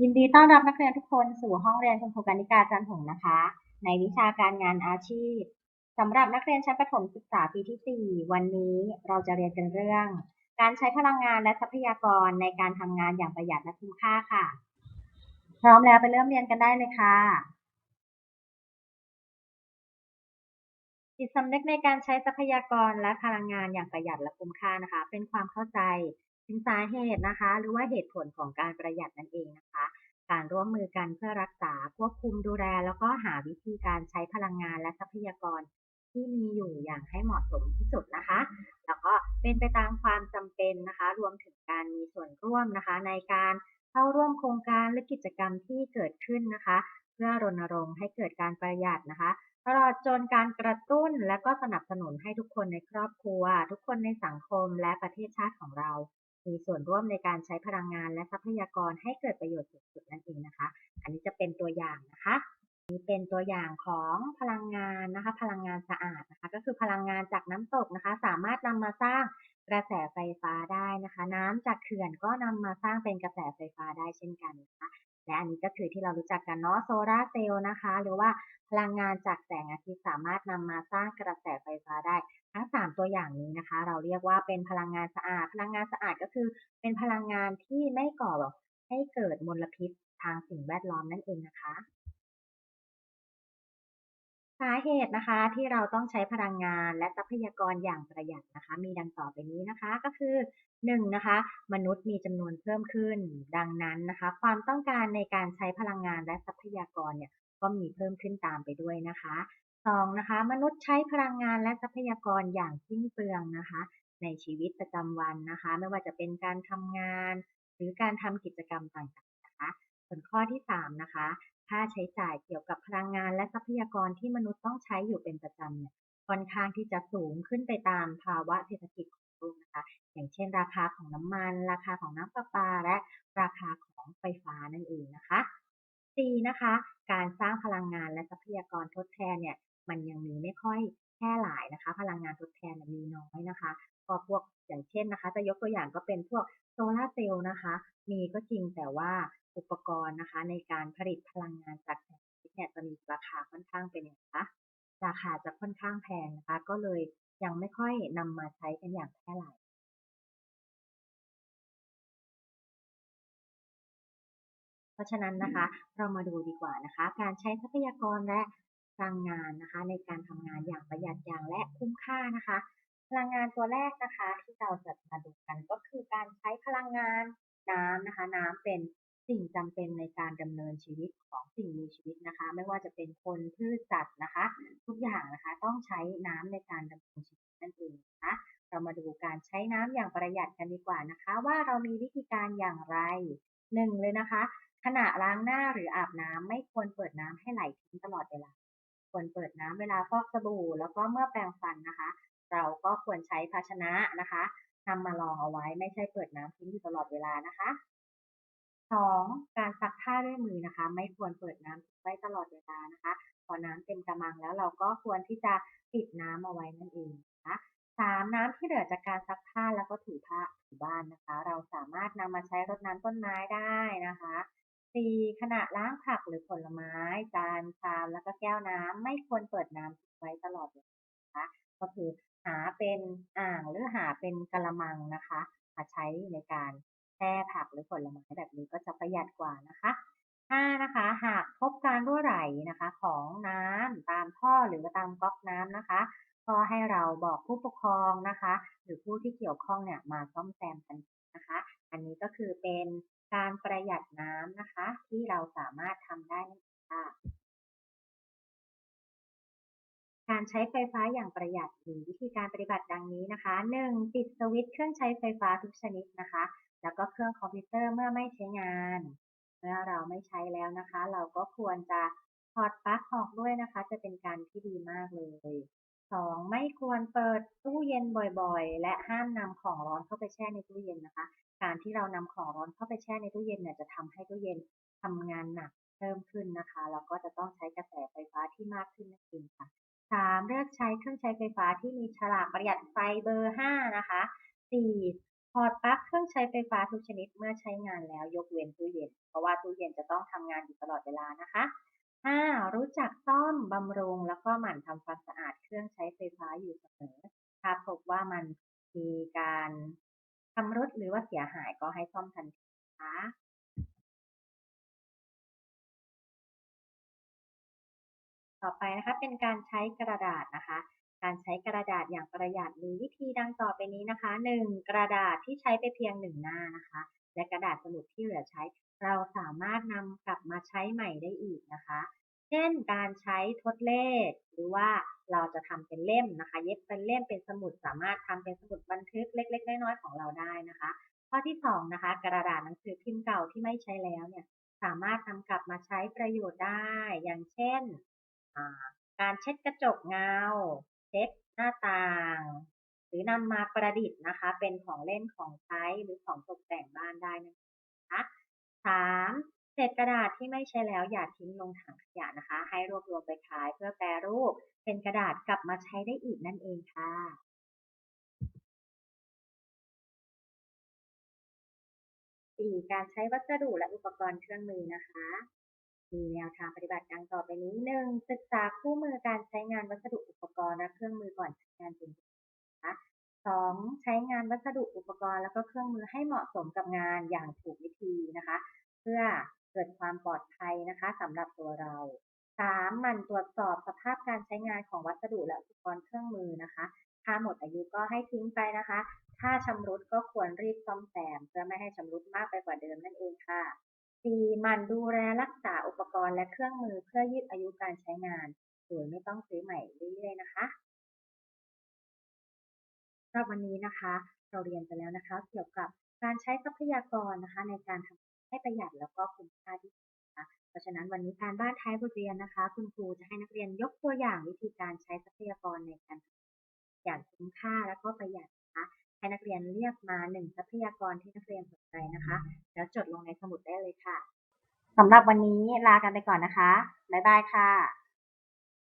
ยินดีต้อนรับนักเรียนทุกคนสู่ห้องเรียนคุณครูกานิกาจันหงนะคะ ในวิชาการงานอาชีพสำหรับนักเรียนชั้นประถมศึกษาปีที่ 4 วันนี้เราจะเรียนกันเรื่อง การใช้พลังงานและทรัพยากรในการทำงานอย่างประหยัดและคุ้มค่าค่ะ พร้อมแล้วไปเริ่มเรียนกันได้เลยค่ะจิตสำนึกในการใช้ทรัพยากรและพลังงานอย่างประหยัดและคุ้มค่านะคะ เป็นความเข้าใจ ถึงสาเหตุนะคะ หรือว่าเหตุผลของการประหยัดนั่นเองนะคะ การร่วมมือกันเพื่อรักษาควบคุมดูแล แล้วก็หาวิธีการใช้พลังงานและทรัพยากรที่มีอยู่อย่างให้เหมาะสมที่สุดนะคะ แล้วก็เป็นไปตามความจำเป็นนะคะ รวมถึงการมีส่วนร่วมนะคะ ในการเข้าร่วมโครงการและกิจกรรมที่เกิดขึ้นนะคะ เพื่อรณรงค์ให้เกิดการประหยัดนะคะ ตลอดจนการกระตุ้นและก็สนับสนุนให้ทุกคนในครอบครัว ทุกคนในสังคมและประเทศชาติของเรา มีส่วนร่วมในการใช้พลังงานและทรัพยากรให้เกิดประโยชน์สูงสุดนั่นเองนะคะ อันนี้จะเป็นตัวอย่างนะคะนี่เป็นตัวอย่างของพลังงานนะคะ พลังงานสะอาดนะคะ ก็คือพลังงานจากน้ำตกนะคะ สามารถนำมาสร้างกระแสไฟฟ้าได้นะคะ น้ำจากเขื่อนก็นำมาสร้างเป็นกระแสไฟฟ้าได้เช่นกันนะคะ และอันนี้ก็คือที่เรารู้จักกันเนาะโซลาร์เซลล์นะคะ หรือว่าพลังงานจากแสงอาทิตย์สามารถนำมาสร้างกระแสไฟฟ้าได้ ทั้ง 3 ตัวอย่างนี้นะคะ เราเรียกว่าเป็นพลังงานสะอาด พลังงานสะอาดก็คือ เป็นพลังงานที่ไม่ก่อให้เกิดมลพิษทางสิ่งแวดล้อมนั่นเองนะคะ สาเหตุนะคะที่เราต้องใช้พลังงานและทรัพยากรอย่างประหยัดนะคะ มีดังต่อไปนี้นะคะก็คือ1นนะคะ มนุษย์มีจำนวนเพิ่มขึ้น ดังนั้นนะคะ ความต้องการในการใช้พลังงานและทรัพยากรเนี่ยก็มีเพิ่มขึ้นตามไปด้วยนะคะ2นะคะ มนุษย์ใช้พลังงานและทรัพยากรอย่างสิ้นเปลืองนะคะ ในชีวิตประจำวันนะคะ ไม่ว่าจะเป็นการทำงาน หรือการทำกิจกรรมต่างๆนะคะ ส่วนข้อที่3นะคะ ค่าใช้จ่ายเกี่ยวกับพลังงานและทรัพยากรที่มนุษย์ต้องใช้อยู่เป็นประจำเนี่ยค่อนข้างที่จะสูงขึ้นไปตามภาวะเศรษฐกิจของโลกนะคะ อย่างเช่น ราคาของน้ำมัน ราคาของน้ำประปา และราคาของไฟฟ้านั่นเองนะคะ 4. นะคะ การสร้างพลังงานและทรัพยากรทดแทนเนี่ยมันยังมีไม่ค่อยแพร่หลายนะคะ พลังงานทดแทนมีน้อยนะคะก็พวกอย่างเช่นนะคะ จะยกตัวอย่างก็เป็นพวกโซลาร์เซลล์นะคะ มีก็จริงแต่ว่า อุปกรณ์นะคะ ในการผลิตพลังงานจากแสงอาทิตย์เนี่ยจะมีราคาค่อนข้างเป็นอย่างคะราคาจะค่อนข้างแพงนะคะ ก็เลยยังไม่ค่อยนำมาใช้กันอย่างแพร่หลายเพราะฉะนั้นนะคะ เรามาดูดีกว่านะคะ การใช้ทรัพยากรและพลังงานนะคะ ในการทำงานอย่างประหยัดอย่างและคุ้มค่านะคะ พลังงานตัวแรกนะคะ ที่เราจะมาดูกันก็คือการใช้พลังงานน้ำนะคะ น้ำเป็น สิ่งจำเป็นในการดำเนินชีวิตของสิ่งมีชีวิตนะคะ ไม่ว่าจะเป็นคนพืชสัตว์นะคะ ทุกอย่างนะคะต้องใช้น้ำในการดำเนินชีวิตนั่นเองนะคะเรามาดูการใช้น้ำอย่างประหยัดกันดีกว่านะคะ ว่าเรามีวิธีการอย่างไรหนึ่งเลยนะคะ ขณะล้างหน้าหรืออาบน้ำไม่ควรเปิดน้ำให้ไหลทิ้งตลอดเวลาควรเปิดน้ำเวลาฟอกสบู่ แล้วก็เมื่อแปรงฟันนะคะ เราก็ควรใช้ภาชนะนะคะนำมารองเอาไว้ไม่ใช่เปิดน้ำทิ้งอยู่ตลอดเวลานะคะ 2. การซักผ้าด้วยมือนะคะ ไม่ควรเปิดน้ำไว้ตลอดเวลานะคะ พอน้ำเต็มกระมังแล้วเราก็ควรที่จะปิดน้ำเอาไว้นั่นเองนะคะ 3. น้ำที่เหลือจากการซักผ้าแล้วก็ถูผ้าถูบ้านนะคะ เราสามารถนำมาใช้รดน้ำต้นไม้ได้นะคะ 4. ขณะล้างผักหรือผลไม้ จานชามแล้วก็แก้วน้ำไม่ควรเปิดน้ำไว้ตลอดเวลานะคะก็คือหาเป็นอ่างหรือหาเป็นกระมังนะคะ มาใช้ในการ แช่ผักหรือผลไม้แบบนี้ก็จะประหยัดกว่านะคะ 5. นะคะ หากพบการรั่วไหลนะคะ ของน้ำตามท่อหรือตามก๊อกน้ำนะคะ ก็ให้เราบอกผู้ปกครองนะคะ หรือผู้ที่เกี่ยวข้องเนี่ยมาซ่อมแซมกันนะคะ อันนี้ก็คือเป็นการประหยัดน้ำนะคะ ที่เราสามารถทำได้ค่ะการใช้ไฟฟ้าอย่างประหยัดมีวิธีการปฏิบัติดังนี้นะคะ 1. ปิดสวิตช์เครื่องใช้ไฟฟ้าทุกชนิดนะคะ แล้วก็เครื่องคอมพิวเตอร์เมื่อไม่ใช้งาน เมื่อเราไม่ใช้แล้วนะคะ เราก็ควรจะถอดปลั๊กออกด้วยนะคะ จะเป็นการที่ดีมากเลย 2. ไม่ควรเปิดตู้เย็นบ่อยๆ และห้ามนำของร้อนเข้าไปแช่ในตู้เย็นนะคะ การที่เรานำของร้อนเข้าไปแช่ในตู้เย็นเนี่ยจะทำให้ตู้เย็นทำงานหนักเพิ่มขึ้นนะคะ แล้วก็จะต้องใช้กระแสไฟฟ้าที่มากขึ้นนั่นเองค่ะ 3. เลือกใช้เครื่องใช้ไฟฟ้าที่มีฉลากประหยัดไฟเบอร์ 5 นะคะ 4. ถอดปลั๊กเครื่องใช้ไฟฟ้าทุกชนิดเมื่อใช้งานแล้วยกเว้นตู้เย็น เพราะว่าตู้เย็นจะต้องทำงานอยู่ตลอดเวลานะคะ 5. รู้จักซ่อมบำรุง แล้วก็หมั่นทำความสะอาดเครื่องใช้ไฟฟ้าอยู่เสมอ ถ้าพบว่ามันมีการชำรุดหรือว่าเสียหายก็ให้ซ่อมทันทีนะคะต่อไปนะคะเป็นการใช้กระดาษนะคะ การใช้กระดาษอย่างประหยัดมีวิธีดังต่อไปนี้นะคะ 1. กระดาษที่ใช้ไปเพียง1หน้านะคะ และกระดาษสมุดที่เหลือใช้ เราสามารถนำกลับมาใช้ใหม่ได้อีกนะคะ เช่นการใช้ทดเลข หรือว่าเราจะทำเป็นเล่มนะคะ เย็บเป็นเล่มเป็นสมุด สามารถทำเป็นสมุดบันทึกเล็ก ๆ น้อยๆของเราได้นะคะ ข้อที่2นะคะ กระดาษหนังสือพิมพ์เก่าที่ไม่ใช้แล้วเนี่ยสามารถนำกลับมาใช้ประโยชน์ได้ อย่างเช่น การเช็ดกระจกเงา เช็ดหน้าต่าง หรือนำมาประดิษฐ์นะคะ เป็นของเล่นของใช้หรือของตกแต่งบ้านได้นะคะสามเศษกระดาษที่ไม่ใช้แล้วอย่าทิ้งลงถังขยะนะคะ ให้รวบรวมไปขายเพื่อแปรรูป เป็นกระดาษกลับมาใช้ได้อีกนั่นเองค่ะสี่การใช้วัสดุและอุปกรณ์เครื่องมือนะคะ มีแนวทางปฏิบัติดังต่อไปนี้หนึ่งศึกษาคู่มือการใช้งานวัสดุอุปกรณ์และเครื่องมือก่อนใช้งานจริงนะคะสองใช้งานวัสดุอุปกรณ์แล้วก็เครื่องมือให้เหมาะสมกับงานอย่างถูกวิธีนะคะ เพื่อเกิดความปลอดภัยนะคะสำหรับตัวเราสามมันตรวจสอบสภาพการใช้งานของวัสดุและอุปกรณ์เครื่องมือนะคะ ถ้าหมดอายุก็ให้ทิ้งไปนะคะ ถ้าชำรุดก็ควรรีบซ่อมแซมเพื่อไม่ให้ชำรุดมากไปกว่าเดิมนั่นเองค่ะ 4. มันดูแลรักษาอุปกรณ์และเครื่องมือเพื่อยืดอายุการใช้งาน โดยไม่ต้องซื้อใหม่เรื่อยๆนะคะสำหรับวันนี้นะคะ เราเรียนไปแล้วนะคะ เกี่ยวกับการใช้ทรัพยากรนะคะ ในการทำให้ประหยัดแล้วก็คุ้มค่าที่สุดนะคะเพราะฉะนั้นวันนี้การบ้านท้ายบทเรียนนะคะ คุณครูจะให้นักเรียนยกตัวอย่างวิธีการใช้ทรัพยากรในการ อย่างคุ้มค่าและก็ประหยัดนะคะ ให้นักเรียนเรียกมาหนึ่งทรัพยากรที่นักเรียนสนใจนะคะ แล้วจดลงในสมุดได้เลยค่ะสำหรับวันนี้ลากันไปก่อนนะคะ บ๊ายบายค่ะ